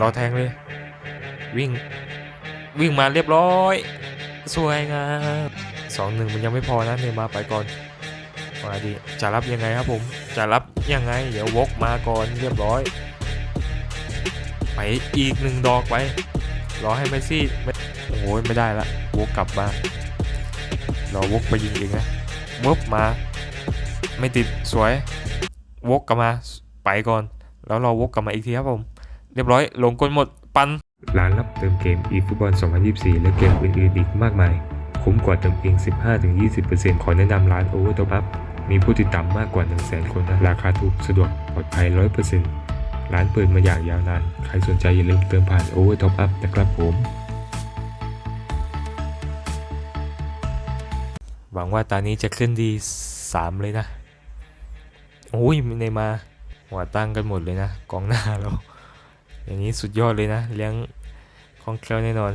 รอแทงเลย วิ่ง วิ่งมาเรียบร้อย สวยงามสองหนึ่งมันยังไม่พอนะเนย์มาไปก่อนมาดิจะรับยังไงครับผม จะรับยังไง เดี๋ยววกมาก่อนเรียบร้อย ไปอีกหนึ่งดอกไป รอให้เมสซี่โอ้ยไม่ได้ละวกกลับมารอวกไปยิงเองนะวกมา ไม่ติดสวย วกกลับมา ไปก่อน แล้วรอวกกลับมาอีกทีครับผม เรียบร้อยลงกลหมดปันร้านรับเติมเกม eFootball 2024 และเกมอื่นๆอีกมากมาย คุ้มกว่าเติมเอง 15-20%ขอแนะนำร้าน Overtop Up มีผู้ติดตามมากกว่า 100,000 คนนะราคาถูกสะดวกปลอดภัย 100%ร้านเปิดมาอย่างยาวนาน ใครสนใจอย่าลืมเติมผ่าน Overtop Up นะครับผมหวังว่าตอนนี้จะขึ้นดี 3 เลยนะ โอ้ยในมา หัวตั้งกันหมดเลยนะ กองหน้าเรา อย่างนี้สุดยอดเลยนะ เลี้ยงคล่องแคล่วแน่นอน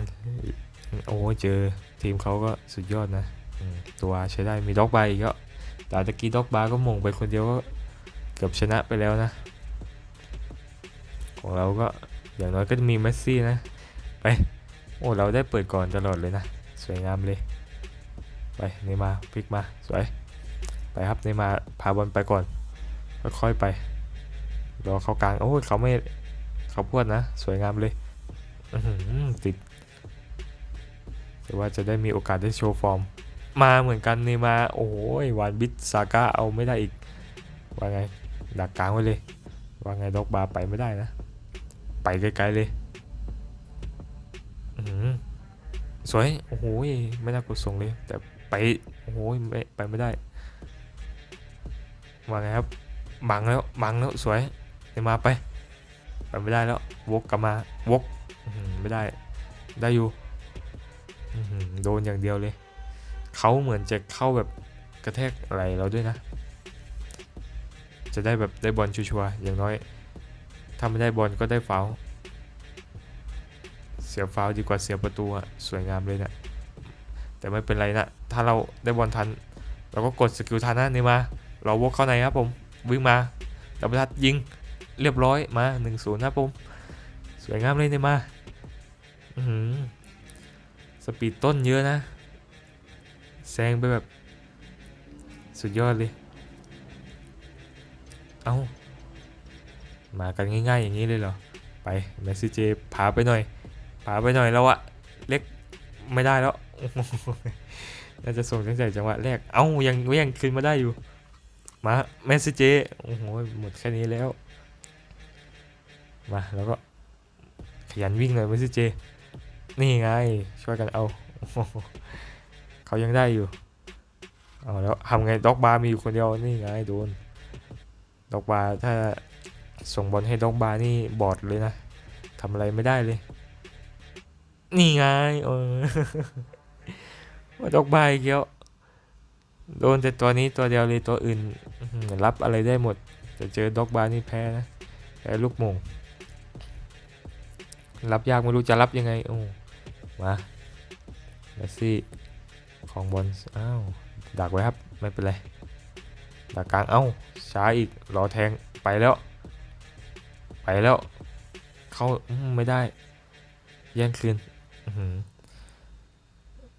โอ้เจอทีมเขาก็สุดยอดนะ ตัวใช้ได้มีด็อกบาร์อีกก็แต่ตะกี้ด็อกบาร์ก็มงไปคนเดียวก็เกือบชนะไปแล้วนะ ของเราก็อย่างน้อยก็มีเมสซี่นะ ไป โอ้เราได้เปิดก่อนตลอดเลยนะ สวยงามเลย ไปเนมาพลิกมาสวย ไปครับเนมาพาบอลไปก่อนค่อยๆไปรอเข้ากลางโอ้เขาไม่ ขาพวดนะ สวยงามเลยติดแต่ว่าจะได้มีโอกาสได้โชว์ฟอร์ม มาเหมือนกันเนย์มา โอ้ยวานบิดซาก้าเอาไม่ได้อีก ว่าไงดักกลางไว้เลย ว่าไงด็อกบาร์ไปไม่ได้นะ ไปไกลๆเลยสวย โอ้โหไม่น่ากดส่งเลย แต่ไป โอ้โหไม่ไปไม่ได้ว่าไงครับบังแล้วบังแล้วสวยเนย์มาไป ไปไม่ได้แล้ววกกลับมาวกไม่ได้ ได้อยู่โดนอย่างเดียวเลย เขาเหมือนจะเข้าแบบกระแทกไหลเราด้วยนะ จะได้แบบได้บอลชัวร์อย่างน้อย ถ้าไม่ได้บอลก็ได้ฟาวเสียฟาวดีกว่าเสียประตูอะสวยงามเลยนะแต่ไม่เป็นไรนะถ้าเราได้บอลทัน เราก็กดสกิลทันนะนี่มา เราวกเข้าในครับผมวิ่งมาดับทัดยิง เรียบร้อยมา1นศูนย์ครับผมสวยงามเลยเนี่ยมาอื้อหือสปีดต้นเยอะนะแซงไปแบบ สุดยอดเลย เอามากันง่ายๆอย่างนี้เลยเหรอ ไปเมสซี่เจพาไปหน่อยพาไปหน่อยแล้วอะเล็กไม่ได้แล้วน่าจะส่งตั้งแต่จังหวะแรก เอ้ายังยังคืนมาได้อยู่ มาเมสซี่เจโอ้โหหมดแค่นี้แล้ว มาแล้วก็ขยันวิ่งเลยเมสซี่เจ นี่ไง ช่วยกันเอา เขายังได้อยู่เอาแล้วทำไงด็อกบาร์มีอยู่คนเดียวนี่ไงโดนด็อกบาร์ถ้าส่งบอลให้ด็อกบาร์นี่บอดเลยนะทำอะไรไม่ได้เลย นี่ไงเออว่าด็อกบาร์อีกแล้วโดนแต่ตัวนี้ตัวเดียวเลยตัวอื่นรับอะไรได้หมดแต่เจอด็อกบาร์นี่แพ้นะแพ้ลูกมง รับยากไม่รู้จะรับยังไงโอ้มาเมสซี่ของบอลอ้าวดักไว้ครับไม่เป็นไรดักกลางเอ้าช้าอีกรอแทงไปแล้ว ไปแล้ว เข้าไม่ได้ แย่งคืนอื้อหือ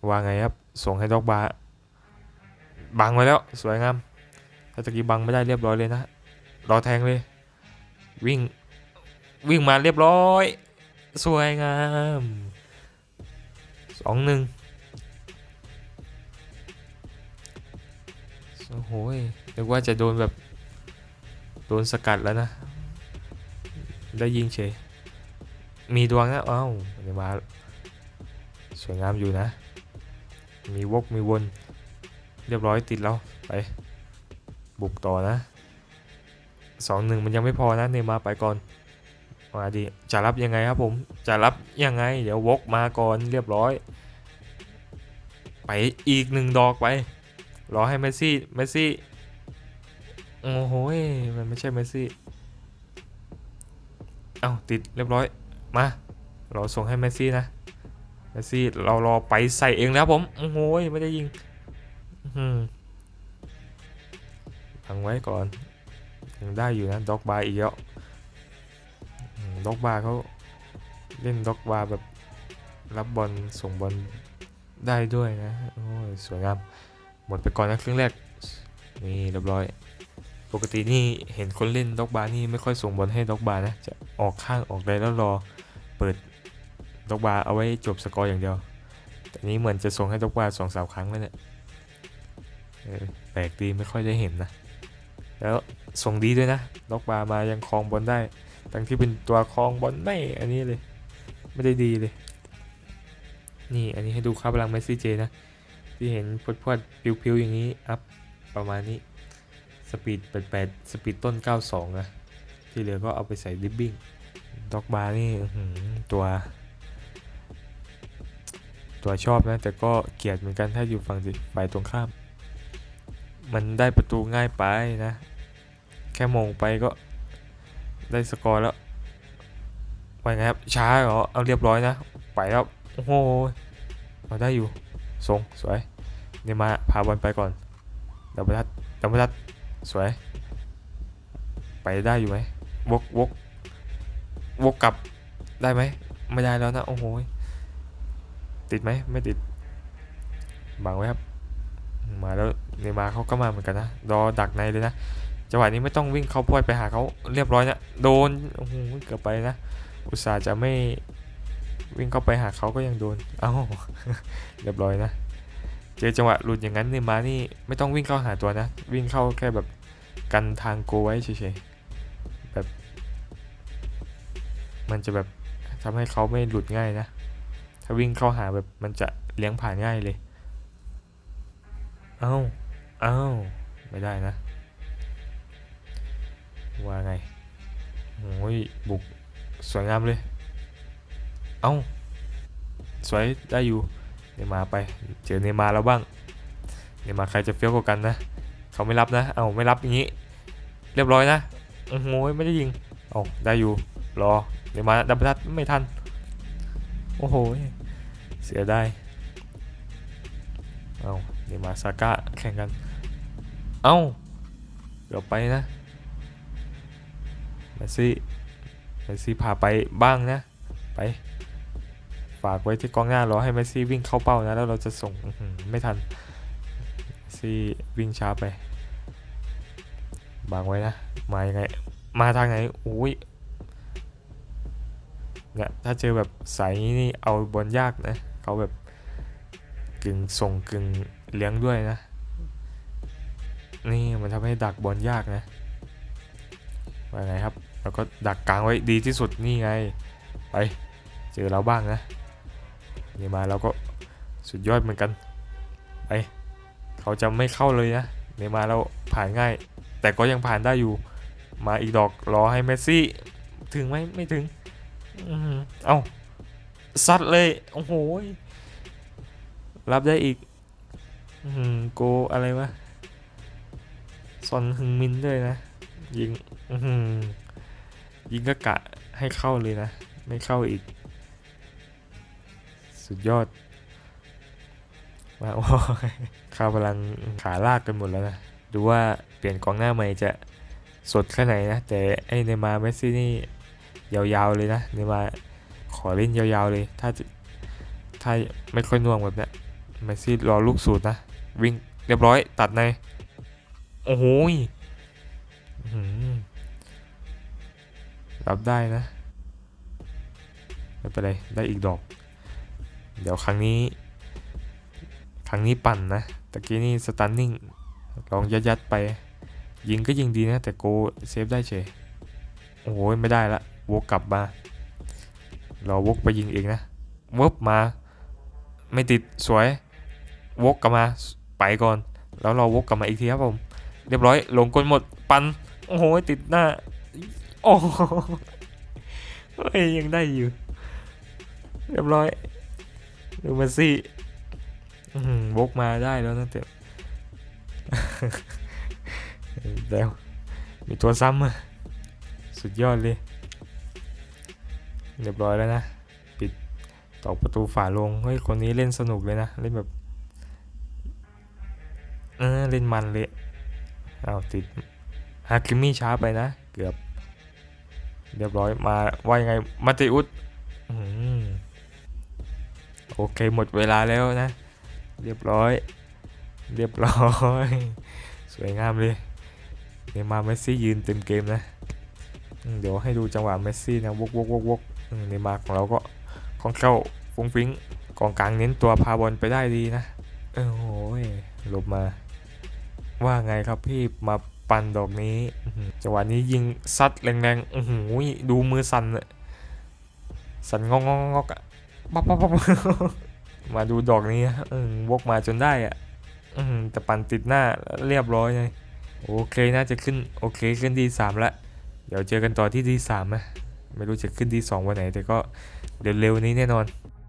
ว่าไงครับ ส่งให้ด็อกบาบังไว้แล้วสวยงามถ้าตะกี้บังไม่ได้เรียบร้อยเลยนะรอแทงเลย วิ่งวิ่งมาเรียบร้อย สวยงามสองหนึ่งโอ้โหนึกว่าจะโดนแบบ โดนสกัดแล้วนะ ได้ยิงเฉย มีดวงนะเอ้าเดี๋ยวมาสวยงามอยู่นะ มีวกมีวน เรียบร้อยติดแล้ว ไป บุกต่อนะสองหนึ่งมันยังไม่พอนะ เนมาไปก่อน มาดิจะรับยังไงครับผมจะรับยังไง เดี๋ยววกมาก่อนเรียบร้อย ไปอีกหนึ่งดอกไป รอให้เมสซี่เมสซี่โอ้โหมันไม่ใช่เมสซี่เอ้าติดเรียบร้อยมาเราส่งให้เมสซี่นะเมสซี่เรารอไปใส่เองแล้วผมโอ้โหยไม่ได้ยิงอืมยังไว้ก่อนยังได้อยู่นะด็อกบาร์อีกแล้วอืม ด็อกบาเขาเล่นด็อกบาแบบรับบอลส่งบอลได้ด้วยนะ โอ้ย สวยงาม หมดไปก่อนนะครึ่งแรก นี่เรียบร้อย ปกตินี่เห็นคนเล่นด็อกบานี่ไม่ค่อยส่งบอลให้ด็อกบานะ จะออกข้างออกใดแล้วรอเปิดด็อกบาเอาไว้จบสกอร์อย่างเดียว แต่นี้เหมือนจะส่งให้ด็อกบาสองสามครั้งแล้วเนี่ยแปลกดีไม่ค่อยได้เห็นนะ แล้วส่งดีด้วยนะด็อกบามายังครองบอลได้ ทั้งที่เป็นตัวครองบอลไม่ อันนี้เลย ไม่ได้ดีเลย นี่อันนี้ให้ดูค่าพลังเมสซี่เจนะ ที่เห็นพวดพวดๆพิวๆอย่างนี้ อัพ ประมาณนี้ สปีด 88 สปีดต้น 92 นะ ที่เหลือก็เอาไปใส่ดิบบิ้งด็อกบาร์นี่ตัว ตัวชอบนะ แต่ก็เกลียดเหมือนกันถ้าอยู่ฝั่งฝ่ายตรงข้าม มันได้ประตูง่ายไปนะ แค่มองไปก็ ได้สกอร์แล้วว่าไงครับ ช้าเหรอ เอาเรียบร้อยนะ ไปแล้ว โอ้โหเอาได้อยู่ทรงสวยเนี่ยมาพาบอลไปก่อนดับเบิลทัดดับเบิลทัดสวย ไปได้อยู่ไหมวกวกวกกลับได้ไหมไม่ได้แล้วนะ โอ้โห ติดไหมไม่ติดบังไว้ครับ มาแล้วเนมาเขาก็มาเหมือนกันนะ รอดักในเลยนะ จังหวะนี้ไม่ต้องวิ่งเข้าพวดไปหาเขาเรียบร้อยนะโดนโอ้โหเกือบไปนะอุตส่าห์จะไม่วิ่งเข้าไปหาเขาก็ยังโดนเอ้าเรียบร้อยนะเจอจังหวะหลุดอย่างนั้นเนี่ยมานี่ไม่ต้องวิ่งเข้าหาตัวนะ วิ่งเข้าแค่แบบกันทางโกไว้เฉยๆแบบมันจะแบบทำให้เขาไม่หลุดง่ายนะ ถ้าวิ่งเข้าหาแบบมันจะเลี้ยงผ่านง่ายเลย เอ้า เอ้า ไม่ได้นะ ว่าไงโอ้ยบุกสวยงามเลย เอ้า สวยได้อยู่ เนมาไป เจอเนมาแล้วบ้าง เนมาใครจะเฟี้ยวกว่ากันนะ เขาไม่รับนะ เอาไม่รับอย่างนี้ เรียบร้อยนะโอ้โหไม่ได้ยิง เอาได้อยู่ รอ เนมาดับเบิลทัดไม่ทัน โอ้โห เสียได้ เอาเนมาซาก้าแข่งกัน เอาเดี๋ยวไปนะ เมสซี่เมสซี่พาไปบ้างนะไปฝากไว้ที่กองหน้ารอให้เมสซี่วิ่งเข้าเป้านะ แล้วเราจะส่งไม่ทันซี่วิ่งช้าไป บางไว้นะ มายังไง มาทางไหนโอ้ยเนี่ยถ้าเจอแบบสายนี้นี่เอาบอลยากนะเขาแบบกึ่งส่งกึ่งเลี้ยงด้วยนะ นี่มันทำให้ดักบอลยากนะว่าไงครับ แล้วก็ดักกลางไว้ดีที่สุดนี่ไง ไป เจอเราบ้างนะนี่มาเราก็สุดยอดเหมือนกัน ไป เขาจะไม่เข้าเลยนะเนย์มาเราผ่านง่าย แต่ก็ยังผ่านได้อยู่ มาอีกดอกรอให้เมสซี่ ถึงไหมไม่ถึงอื้อหือเอ้าซัดเลย โอ้โห รับได้อีกอืโกอะไรวะซอนฮึงมินด้วยนะ ยิงอื้อหือ ยิงก็กะให้เข้าเลยนะ ไม่เข้าอีก สุดยอด มาโอ้ข้าวพลังขาลากกันหมดแล้วนะ ดูว่าเปลี่ยนกองหน้าใหม่จะสดแค่ไหนนะ แต่ไอเนมาร์เมสซี่นี่ยาวๆเลยนะเนมาร์ขอเล่นยาวๆเลย ถ้าถ้าไม่ค่อยน่วงแบบเนี้ยเมสซี่รอลูกสูตรนะ วิ่งเรียบร้อยตัดใน โอ้โห รับได้นะไม่เป็นไรได้อีกดอก เดี๋ยวครั้งนี้ ครั้งนี้ปั่นนะตะกี้นี่สตันนิ่งลองยัดยัดไป ยิงก็ยิงดีนะ แต่โกเซฟได้เฉยโอ้โหไม่ได้ละวกกลับมาเราวกไปยิงเองนะวบมา ไม่ติดสวยวกกลับมาไปก่อน แล้วเราวกกลับมาอีกทีครับผม เรียบร้อยลงกลหมดปันโอ้โหติดหน้า อ้โหเฮ้ยยังได้อยู่ เรียบร้อย ดูเมสซี่อื้อหือวกมาได้แล้วนะแต่แล้วมีตัวซ้ำอะสุดยอดเลย เรียบร้อยแล้วนะ ปิดตอกประตูฝาลง เฮ้ย คนนี้เล่นสนุกเลยนะ เล่นแบบเออเล่นมันเลยเอาติดฮาคิมี่ช้าไปนะ เกือบ เรียบร้อยมาว่ายังไงมาติอุสโอเคหมดเวลาแล้วนะ เรียบร้อย เรียบร้อย สวยงามเลยเนมาเมสซี่ยืนเต็มเกมนะเดี๋ยวให้ดูจังหวะเมสซี่นะวกวกวกวกเนมาของเราก็คองแคล่วฟุ้งฟิ้งกองกลางเน้นตัวพาบอลไปได้ดีนะ เออโหยหลบมา ว่าไงครับพี่มา ปั่นดอกนี้จังหวะนี้ยิงซัดแรงๆอื้อหือดูมือสั่นเลยสั่นงอกงอกอะปั๊บปั๊บปั๊บมาดูดอกนี้วกมาจนได้อะแต่ปั่นติดหน้าเรียบร้อยเลยโอเคน่าจะขึ้นโอเคขึ้นดีสามละเดี๋ยวเจอกันต่อที่ดีสามนะไม่รู้จะขึ้นดีสองวันไหนแต่ก็เร็วๆนี้แน่นอน